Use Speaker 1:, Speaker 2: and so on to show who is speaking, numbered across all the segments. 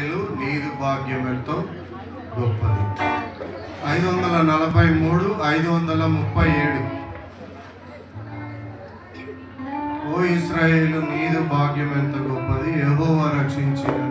Speaker 1: మేలు నీదు భాగ్యం ఎంతో గొప్పది. ఐదు వందల నలభై మూడు ఐదు వందల ముప్పై ఏడు ఓ
Speaker 2: ఇస్రాయేలు నీది భాగ్యం ఎంత గొప్పది. యహోవా రక్షించారు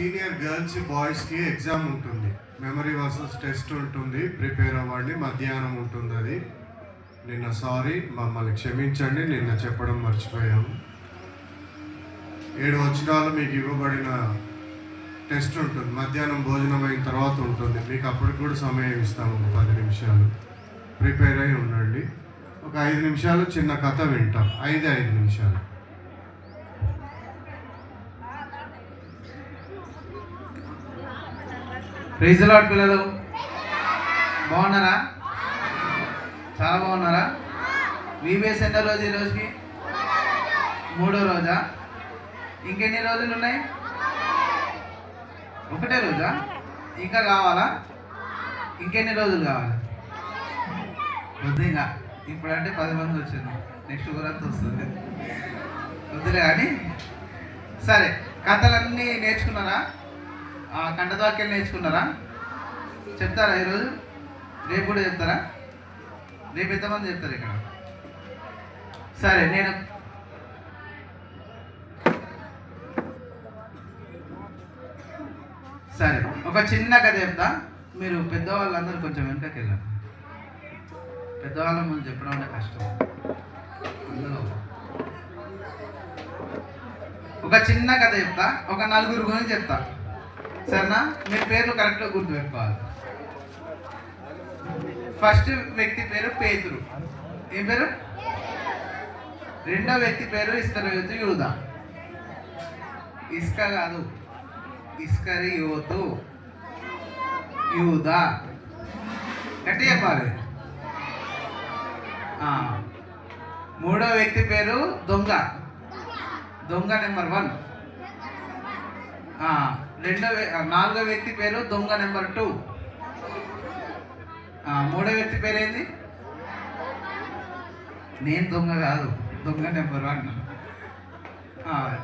Speaker 2: సీనియర్ గర్ల్స్ బాయ్స్కి ఎగ్జామ్ ఉంటుంది. మెమరీ వర్సెస్ టెస్ట్ ఉంటుంది. ప్రిపేర్ అవ్వండి. మధ్యాహ్నం ఉంటుంది అది. నిన్న సారీ మమ్మల్ని క్షమించండి. నిన్న చెప్పడం మర్చిపోయాము ఏడు వచనాలు మీకు ఇవ్వబడిన టెస్ట్ ఉంటుంది. మధ్యాహ్నం భోజనం అయిన తర్వాత ఉంటుంది. మీకు అప్పటికి కూడా సమయం ఇస్తాము ఒక పది నిమిషాలు. ప్రిపేర్ అయి ఉండండి. ఒక ఐదు నిమిషాలు చిన్న కథ వింటాం. ఐదు ఐదు నిమిషాలు.
Speaker 3: రిజలాట్ పిల్లలు. బాగున్నారా? చాలా బాగున్నారా? వీబీఎస్ ఎంత రోజు ఈ రోజుకి? మూడో రోజా? ఇంకెన్ని రోజులు ఉన్నాయి? ఒకటే రోజా? ఇంకా కావాలా? ఇంకెన్ని రోజులు కావాలి? వద్దు ఇంకా ఇప్పుడంటే పది మంది వచ్చింది నెక్స్ట్ ఊరంతా వస్తుంది. వద్దులే కానీ. సరే కథలన్నీ నేర్చుకున్నారా? ఆ నేర్చుకున్నారా? చెప్తారా ఈరోజు? రేపు కూడా చెప్తారా? రేపు ఎంతమంది చెప్తారు ఇక్కడ? సరే నేను సరే ఒక చిన్న కథ చెప్తా. మీరు పెద్దవాళ్ళందరూ కొంచెం వెనకకి వెళ్ళారు పెద్దవాళ్ళ ముందు చెప్పడం అంటే కష్టం. అందులో ఒక చిన్న కథ చెప్తా. ఒక నలుగురు గురించి చెప్తా. సరేనా? మీ పేర్లు కరెక్ట్గా గుర్తుపెట్టుకోవాలి. ఫస్ట్ వ్యక్తి పేరు పేతురు. ఏం పేరు? రెండో వ్యక్తి పేరు ఇస్కరియోతు యూదా. ఇసుక కాదు. ఇస్కరియోతు. యూదా. గట్టి చెప్పాలి. ఆ. మూడో వ్యక్తి పేరు దొంగ. దొంగ నెంబర్ వన్. ఆ, రెండో నాలుగో వ్యక్తి పేరు దొంగ నెంబర్ టూ. మూడో వ్యక్తి పేరేంది నేను దొంగ కాదు దొంగ నెంబర్ వన్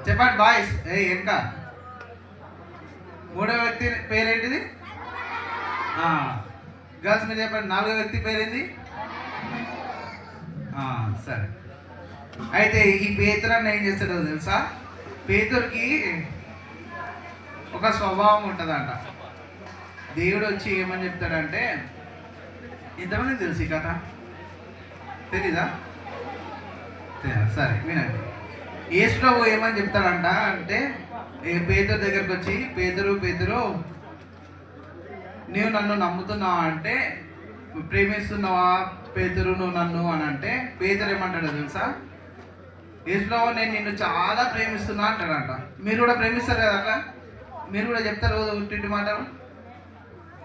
Speaker 3: చెప్పండి బాయ్స్ ఏ ఇంకా మూడో వ్యక్తి పేరేంటిది? గర్ల్స్ మీద చెప్పండి నాలుగో వ్యక్తి పేరేంది? సరే. అయితే ఈ పేతురన్న ఏం చేస్తాడో తెలుసా? పేతురికి ఒక స్వభావం ఉంటుందంట. దేవుడు వచ్చి ఏమని చెప్తాడంటే ఇంతమంది తెలుసు ఈ కథ? తెలీదా? సరే వినండి. యేసు ప్రభు ఏమని చెప్తాడంట అంటే ఏ పేదరు దగ్గరకు వచ్చి పేదరు పేదరు నీవు నన్ను నమ్ముతున్నావా అంటే ప్రేమిస్తున్నావా పేదరు నువ్వు నన్ను? అని అంటే పేదరు ఏమంటాడో తెలుసా? ఏసుప్రభు నేను నిన్ను చాలా ప్రేమిస్తున్నా అంటాడంట. మీరు కూడా ప్రేమిస్తారు కదా అట్లా? మీరు కూడా చెప్తారు ఉట్టి మాటలు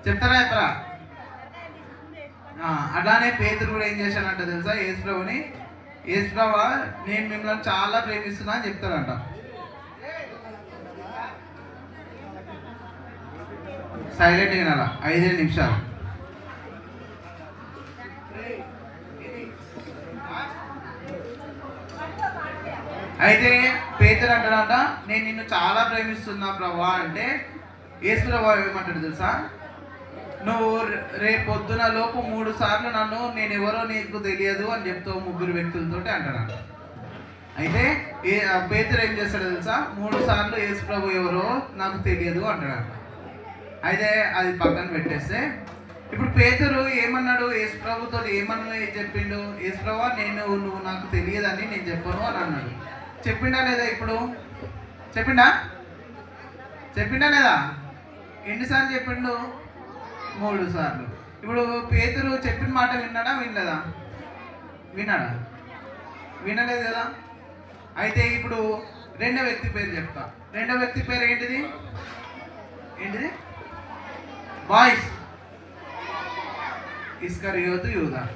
Speaker 3: చెప్తారా చెప్పరా అలానే అట్లానే కూడా ఏం చేశాడంట తెలుసా? యేసుప్రభుని యేసుప్రభ నేను మిమ్మల్ని చాలా ప్రేమిస్తున్నా అని చెప్తాడంట. సైలెంట్ వినాలా ఐదే నిమిషాలు. అయితే పేదరు అంటాడంట నేను నిన్ను చాలా ప్రేమిస్తున్నా ప్రభా అంటే యేసు ప్రభా ఏమంటాడు తెలుసా? నువ్వు రేపొద్దున రేపు పొద్దున లోపు మూడు సార్లు నన్ను నేను ఎవరో నీకు తెలియదు అని చెప్తావు ముగ్గురు వ్యక్తులతోటి అంటాడంట. అయితే ఏ పేతురు ఏం చేస్తాడు తెలుసా? మూడు సార్లు యేసు ప్రభు ఎవరో నాకు తెలియదు అంటాడంట. అయితే అది పక్కన పెట్టేస్తే ఇప్పుడు పేతురు ఏమన్నాడు? యేసు ప్రభుతో ఏమన్నా చెప్పిండు? యేసు ప్రభు నేను నువ్వు నాకు తెలియదని నేను చెప్పను అని అన్నాడు. చెప్పిండా లేదా ఇప్పుడు? చెప్పిండా? చెప్పిండా లేదా? ఎన్నిసార్లు చెప్పిండు? మూడు సార్లు. ఇప్పుడు పేతురు చెప్పిన మాట విన్నాడా వినలేదా? విన్నాడా? వినలేదు కదా? అయితే ఇప్పుడు రెండో వ్యక్తి పేరు చెప్తా. రెండో వ్యక్తి పేరు ఏంటిది? ఏంటిది? బాయ్స్. యూత్ యూదా.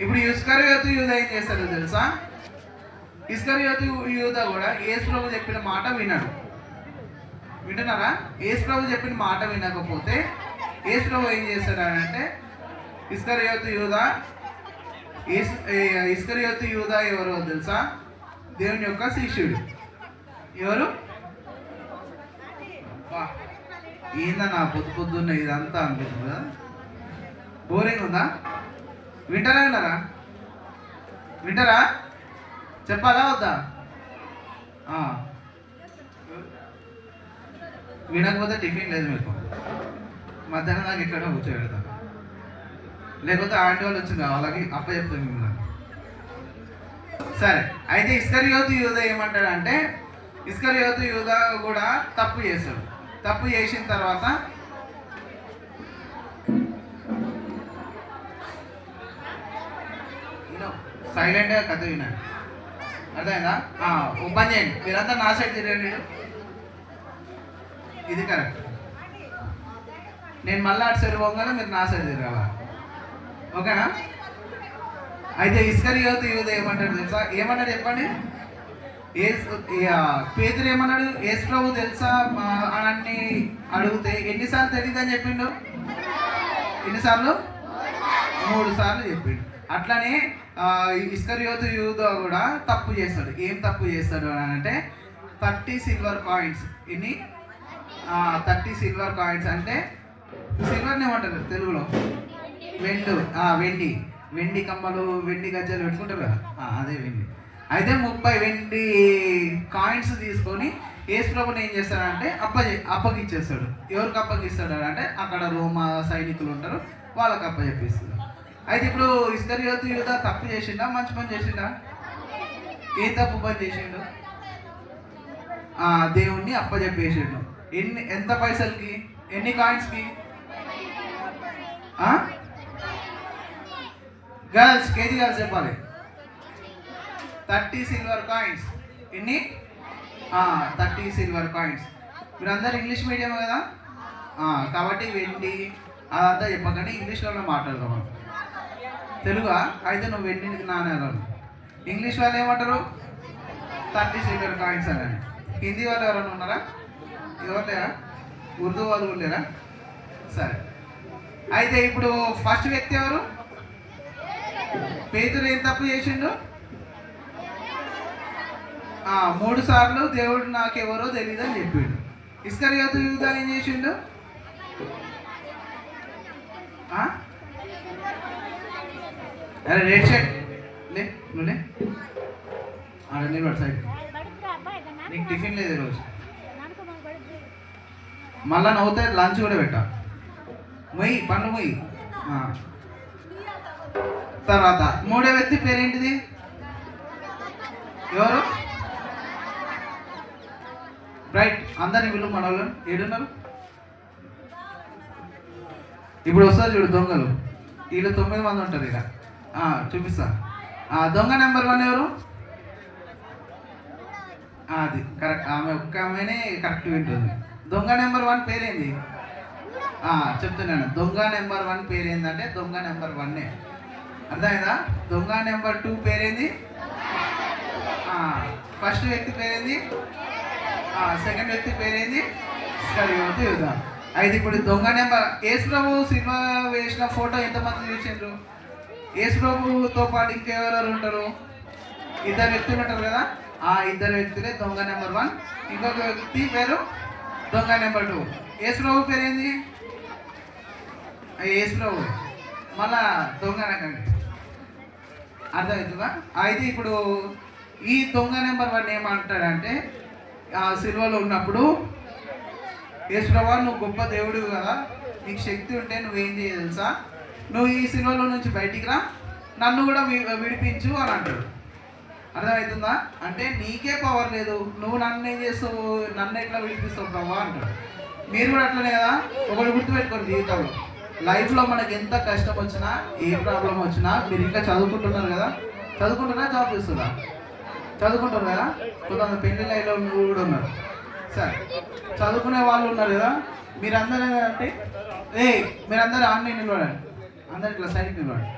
Speaker 3: ఇప్పుడు ఇస్కరియోతు యూదా ఏం చేస్తారో తెలుసా? ఇస్కరియోతు యూత కూడా ఏసు ప్రభు చెప్పిన మాట వినడు. వింటున్నారా? ఏసు ప్రభు చెప్పిన మాట వినకపోతే ఏసు ప్రభు ఏం చేస్తాడంటే ఇస్కరియోతు యూదా ఏసు ఏ- ఇస్కరియోతు యూదా ఎవరో తెలుసా? దేవుని యొక్క శిష్యుడు. ఎవరు? వా, ఏందన్నా పొద్దు పొద్దున్న ఇదంతా అనుకుంటుంది కదా? బోరింగ్ ఉందా? వింటారా విన్నారా? వింటారా? చెప్పాలా వద్దా? వినకపోతే టిఫిన్ లేదు మీకు. మధ్యాహ్నం దాకా ఇక్కడ కూర్చోబెడతాను లేకపోతే ఆంటీ వాళ్ళు వచ్చింది వాళ్ళకి అప్ప చెప్తాను మిమ్మల్ని. సరే అయితే ఇస్కరియోతు యూద ఇస్కర్ యువతి యువదా కూడా తప్పు చేశాడు. తప్పు చేసిన తర్వాత సైలెంట్గా కథ వినండి. అర్థమైందా? ఓ పని చేయండి. మీరంతా నా సైడ్ తిరగండి ఇది కరెక్ట్ నేను మళ్ళీ అటు సైడ్ పోగానే మీరు నా సైడ్ తిరగాల. ఓకేనా? అయితే ఇస్కరి యువత యూత్ ఏమంటాడు తెలుసా? ఏమన్నాడు చెప్పండి? ఏ పేదరు ఏమన్నాడు? ఏసు ప్రభు తెలుసా? అని అడిగితే ఎన్నిసార్లు అని చెప్పిండు? ఎన్నిసార్లు? మూడు సార్లు చెప్పిండు. అట్లనే ఇస్కర్యోతు యూదో కూడా తప్పు చేస్తాడు. ఏం తప్పు చేస్తాడు అని అంటే థర్టీ సిల్వర్ కాయిన్స్. ఇన్ని థర్టీ సిల్వర్ కాయిన్స్ అంటే సిల్వర్ని ఏమంటారు తెలుగులో. వెండు. వెండి. వెండి కమ్మలు వెండి గజ్జలు పెట్టుకుంటారు కదా. అదే వెండి. అయితే ముప్పై వెండి కాయిన్స్ తీసుకొని యేసుప్రభుని ఏం చేస్తాడంటే అప్ప అప్పగిచ్చేస్తాడు. ఎవరికి అప్పగిస్తాడు అంటే అక్కడ రోమా సైనికులు ఉంటారు వాళ్ళకి అప్పచెప్పిస్తాడు అయితే ఇప్పుడు ఇస్కరియోతు యూద తప్పు చేసిండా? మంచి పని చేసిండా? ఏ తప్పు పని చేసిండు? దేవుణ్ణి అప్పచెప్పేసిండు ఎన్ని ఎంత పైసలకి? ఎన్ని కాయిన్స్కి? గర్ల్స్ కేజీ గర్ల్స్ చెప్పాలి. Thirty silver coins. ఎన్ని? Thirty silver coins. మీరందరూ ఇంగ్లీష్ మీడియం కదా? కాబట్టి వెండి అదంతా చెప్పకండి. ఇంగ్లీష్లోనే మాట్లాడదాం తెలుగా అయితే నువ్వు ఎన్నింటికి నాణ్యాలను ఇంగ్లీష్ వాళ్ళు ఏమంటారు? థర్టీ సీటర్ కాయిన్స్ అని. హిందీ వాళ్ళు ఎవరైనా ఉన్నారా? ఎవరు లేరా ఉర్దూ వాళ్ళు కూడా లేరా? సరే. అయితే ఇప్పుడు ఫస్ట్ వ్యక్తి ఎవరు? పేదరు ఏం తప్పు చేసిండు? మూడు సార్లు దేవుడు నాకెవరో తెలియదు అని చెప్పిండు. ఇస్కరియోతు యుద్ధాలు ఏం చేసిండు? ఆ? అరే రెడ్ షర్ట్ లే సైడ్ నీకు టిఫిన్ లేదు ఈరోజు. మళ్ళా నవ్వుతే లంచ్ కూడా పెట్టా. మొయ్యి పండ్లు మొయ్యి. తర్వాత మూడో వ్యక్తి పేరేంటిది? ఎవరు? రైట్ అందరిని వీళ్ళు మన వాళ్ళు ఏడున్నారు? ఇప్పుడు వస్తారు చూడు దొంగలు. వీళ్ళు తొమ్మిది మంది ఉంటారు ఇక. చూపిస్తా. దొంగ నెంబర్ వన్ ఎవరు? అది కరెక్ట్. ఆమె ఒక్క ఆమెనే కరెక్ట్ వింటుంది. దొంగ నెంబర్ వన్ పేరేంది? చెప్తున్నాను. దొంగ నెంబర్ వన్ పేరేందంటే దొంగ నెంబర్ వన్నే. అర్థమైందా? దొంగ నెంబర్ టూ పేరేంది? ఫస్ట్ వ్యక్తి పేరేంది? సెకండ్ వ్యక్తి పేరేంది? స్కరియోతు అయితే ఇప్పుడు దొంగ నెంబర్ ఏసు ప్రభు సినిమా వేసిన ఫోటో ఎంతమంది చూసిండ్రు? యేసుప్రభుతో పాటు ఇంకెవరెవరు ఉంటారు? ఇద్దరు వ్యక్తులు ఉంటారు కదా? ఆ ఇద్దరు వ్యక్తులే దొంగ నెంబర్ వన్. ఇంకొక వ్యక్తి పేరు దొంగ నెంబర్ టూ. యేసుప్రభు పేరు ఏంది యేసుప్రభు. మళ్ళా దొంగ నెంబర్ అర్థమవుతుందా అయితే ఇప్పుడు ఈ దొంగ నెంబర్ వన్ ఏమంటాడంటే ఆ సిల్వలో ఉన్నప్పుడు యేసుప్రభా నువ్వు గొప్ప దేవుడు కదా నీకు శక్తి ఉంటే నువ్వేం చేయ తెలుసా? నువ్వు ఈ సినిమాలో నుంచి బయటికి రా. నన్ను కూడా విడిపించు అని అంటాడు. అర్థమవుతుందా అంటే నీకే పవర్ లేదు. నువ్వు నన్ను ఏం చేస్తావు? నన్ను ఎట్లా విడిపిస్తావు ప్రభా అంటాడు. మీరు కూడా అట్లనే కదా? ఒకటి గుర్తుపెట్టుకోండి జీవితంలో. లైఫ్లో మనకి ఎంత కష్టం వచ్చినా ఏ ప్రాబ్లం వచ్చినా మీరు ఇంకా చదువుకుంటున్నారు కదా? చదువుకుంటున్నా జాబ్ చేస్తుందా చదువుకుంటారు కదా? కొంతమంది పెళ్ళి లైన్లో కూడా ఉన్నారు. సరే. చదువుకునే వాళ్ళు ఉన్నారు కదా? మీరందరూ అంటే ఏ మీరందరూ ఆన్లైన్ నిలబడండి అందరు ఇట్లా సైడ్ నిలబడి.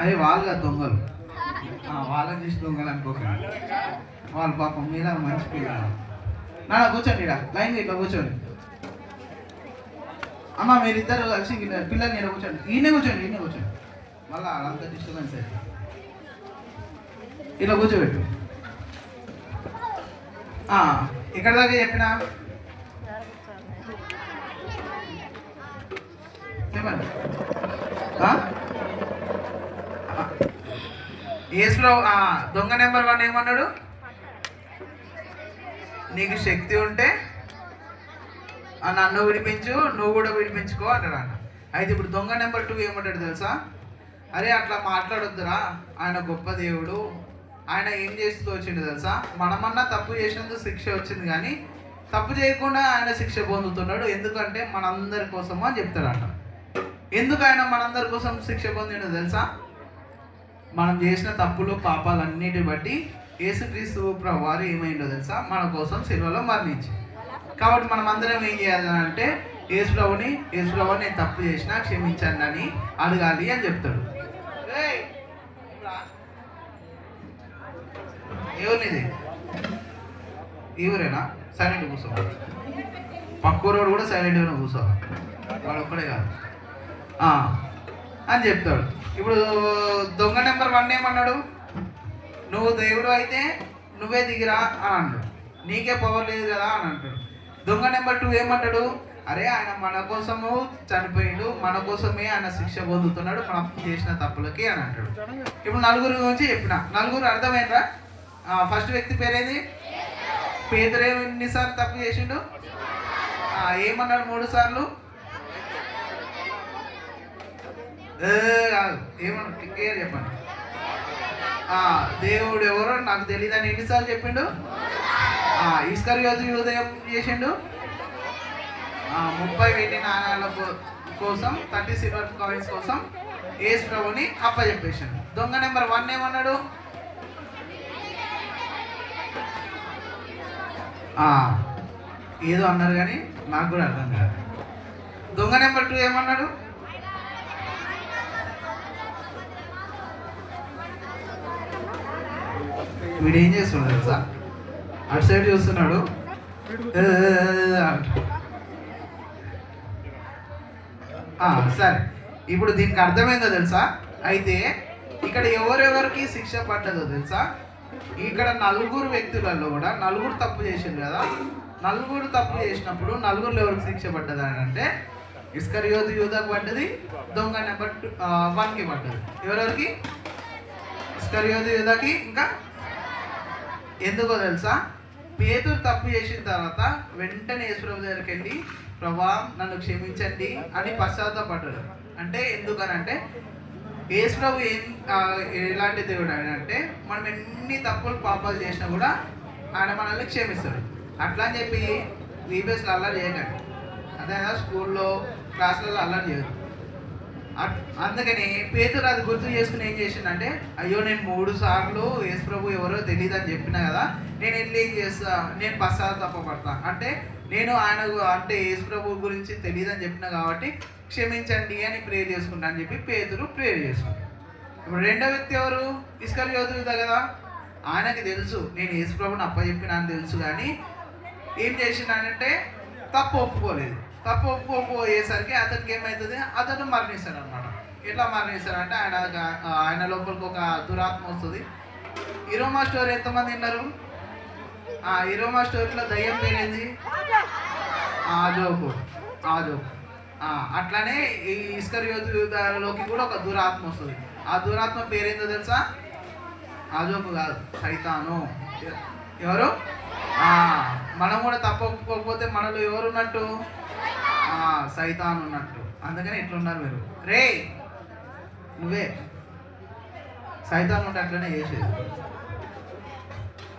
Speaker 3: అదే వాళ్ళు దొంగలు. వాళ్ళని చూసి దొంగలు అనుకోకండి. వాళ్ళు పాపం మీద మంచి పిల్లలు. నాన్న కూర్చోండి ఇక్కడ లైన్ ఇట్లా కూర్చోండి. అమ్మ మీరిద్దరు కలిసి గిట్ల పిల్లల్ని కూర్చోండి. ఈయనే కూర్చోండి ఈయనే కూర్చోండి. మళ్ళీ వాళ్ళంతా డిస్టర్బెన్స్ అయితే ఇలా కూర్చోబెట్టు. ఇక్కడ దాకా చెప్పినా చెప్పండి ఆ? ఆ. యేసురావు ఆ, దొంగ నెంబర్ వన్ ఏమన్నాడు? నీకు శక్తి ఉంటే ఆ, నన్ను విడిపించు నువ్వు కూడా విడిపించుకో అంటాడు అన్న అయితే ఇప్పుడు దొంగ నెంబర్ టూ ఏమంటాడు తెలుసా? అరే అట్లా మాట్లాడొద్దురా. ఆయన గొప్ప దేవుడు. ఆయన ఏం చేస్తూ వచ్చిండు తెలుసా? మనమన్నా తప్పు చేసినందుకు శిక్ష వచ్చింది కానీ తప్పు చేయకుండా ఆయన శిక్ష పొందుతున్నాడు. ఎందుకంటే మనందరి కోసము అని చెప్తాడంట. ఎందుకు ఆయన మనందరి కోసం శిక్ష పొందిండో తెలుసా? మనం చేసిన తప్పులు పాపాలన్నిటి బట్టి యేసుక్రీస్తు వారు ఏమైందో తెలుసా? మన కోసం సిల్వలో మరణించి. కాబట్టి మనం అందరం ఏం చేయాలి అంటే యేసు ప్రభుని నేను తప్పు చేసినా క్షమించండి అని అడగాలి అని చెప్తాడు. ఎవరినిది? ఎవరేనా సైలెంట్ కూర్చో. పక్కూరోడు కూడా సైలెంట్గానే కూర్చోవాలి. వాడు ఒక్కడే కాదు. అని చెప్తాడు. ఇప్పుడు దొంగ నెంబర్ వన్ ఏమన్నాడు? నువ్వు దేవుడు అయితే నువ్వే దిగిరా అని అన్నాడు నీకే పవర్ లేదు కదా అని అంటాడు. దొంగ నెంబర్ టూ ఏమంటాడు అరే ఆయన మన కోసము చనిపోయిండు. మన కోసమే ఆయన శిక్ష పొందుతున్నాడు. మనం చేసిన తప్పులకి అని అంటాడు. ఇప్పుడు నలుగురు గురించి చెప్పిన. నలుగురు అర్థమైందా? ఫస్ట్ వ్యక్తి పేరేంది? పేదరు ఎన్నిసార్లు తప్పు చేసిండు? ఏమన్నాడు? మూడు సార్లు ఏ, కాదు. ఏమన్నా క్లియర్ చెప్పండి. ఆ, దేవుడు ఎవరో నాకు తెలియదని ఎన్నిసార్లు చెప్పిండు? ఈస్కర్ యోధ ఉదయం చేసిండు. ఆ, ముప్పై వెయ్యి నాణాల కో- కోసం థర్టీ సిల్వర్ కాయిన్స్ కోసం ఏసు ప్రభుని అప్పచెప్పేసాడు దొంగ నెంబర్ వన్ ఏమన్నాడు? ఆ, ఏదో అన్నారు కానీ నాకు కూడా అర్థం కాదు. దొంగ నెంబర్ టూ ఏమన్నాడు? వీడు ఏం చేస్తున్నాడు తెలుసా? అటు సైడ్ చూస్తున్నాడు. సరే. ఇప్పుడు దీనికి అర్థమైందో తెలుసా? అయితే ఇక్కడ ఎవరెవరికి శిక్ష పడ్డదో తెలుసా? ఇక్కడ నలుగురు వ్యక్తులలో కూడా నలుగురు తప్పు చేసింది కదా? నలుగురు తప్పు చేసినప్పుడు నలుగురు ఎవరికి శిక్ష పడ్డది అని అంటే ఇస్కర్ యోధ యూధకు పడ్డది దొంగ నెంబర్ వన్కి పడ్డది. ఎవరెవరికి? ఇస్కర్ యోధ యూధకి ఇంకా ఎందుకో తెలుసా? పేతురు తప్పు చేసిన తర్వాత వెంటనే యేసుప్రభు దగ్గరికి వెళ్ళి ప్రభా నన్ను క్షమించండి అని పశ్చాత్తాపడ్డాడు. అంటే ఎందుకనంటే యేసుప్రభు ఏం ఎలాంటి దేవుడు ఆయన అంటే మనం ఎన్ని తప్పులు పాపాలు చేసినా కూడా ఆయన మనల్ని క్షమిస్తాడు. అట్లా అని చెప్పి వీబీఎస్లో అల్లరి చేయకండి. అదే స్కూల్లో క్లాసులలో అల్లరి చేయదు అందుకని పేతురు అది గుర్తు చేసుకుని ఏం చేసిండంటే అయ్యో నేను మూడు సార్లు యేసు ప్రభు ఎవరో తెలియదు అని చెప్పిన కదా నేను వెళ్ళి ఏం చేస్తా నేను పశ్చాత్తాపడతా అంటే నేను ఆయన అంటే యేసు ప్రభు గురించి తెలియదు అని చెప్పిన కాబట్టి క్షమించండి అని ప్రేర్ చేసుకుంటా అని చెప్పి పేతురు ప్రేర్ చేసుకుంటాడు ఇప్పుడు రెండో వ్యక్తి ఎవరు? ఇస్కర్ చదువుతా కదా? ఆయనకి తెలుసు నేను యేసు ప్రభుని అప్పచెప్పిన అని తెలుసు కానీ ఏం చేసినానంటే తప్పు ఒప్పుకోలేదు. తప్పు ఒప్పుకోపోయేసరికి అతనికి ఏమవుతుంది అతను మరణిస్తాడు అనమాట ఎట్లా మరణిస్తాడంటే ఆయన ఆయన లోపలికి ఒక దురాత్మ వస్తుంది. ఇరోమా స్టోరీ ఎంతమంది విన్నారు? ఆ ఇరోమా స్టోరీలో దయ్యం పేరేంది? ఆజోకు ఆజోకు ఆ, అట్లానే ఈ ఇస్కర్ యోధులోకి కూడా ఒక దురాత్మ వస్తుంది. ఆ దురాత్మ పేరేందో తెలుసా? ఆజోకు కాదు సైతాను. ఎవరు? మనం కూడా తప్పకపోతే మనలో ఎవరు ఉన్నట్టు సైతాన్ ఉన్నట్టు అందుకని ఇట్లున్నారు మీరు. రే నువ్వే. సైతాన్ ఉంటే అట్లనే చేసేది.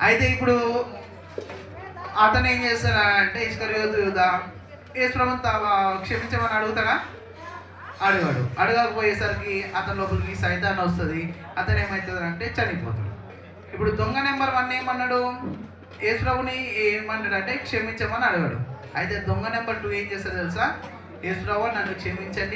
Speaker 3: అయితే ఇప్పుడు అతను ఏం చేస్తాడంటే ఇస్కర్ యూద ఈశ్వరం క్షమించమని అడుగుతాడా? అడిగాడు. అడగకపోయేసరికి అతని లోపలికి సైతాన్ వస్తుంది. అతను ఏమవుతుంది అంటే చనిపోతాడు. ఇప్పుడు దొంగ నెంబర్ వన్ ఏమన్నాడు? యేసుప్రభుని ఏమన్నాడు అంటే క్షమించమని అడగాడు. అయితే దొంగ నెంబర్ టూ ఏం చేస్తారు తెలుసా? యేసుప్రభు నన్ను క్షమించండి.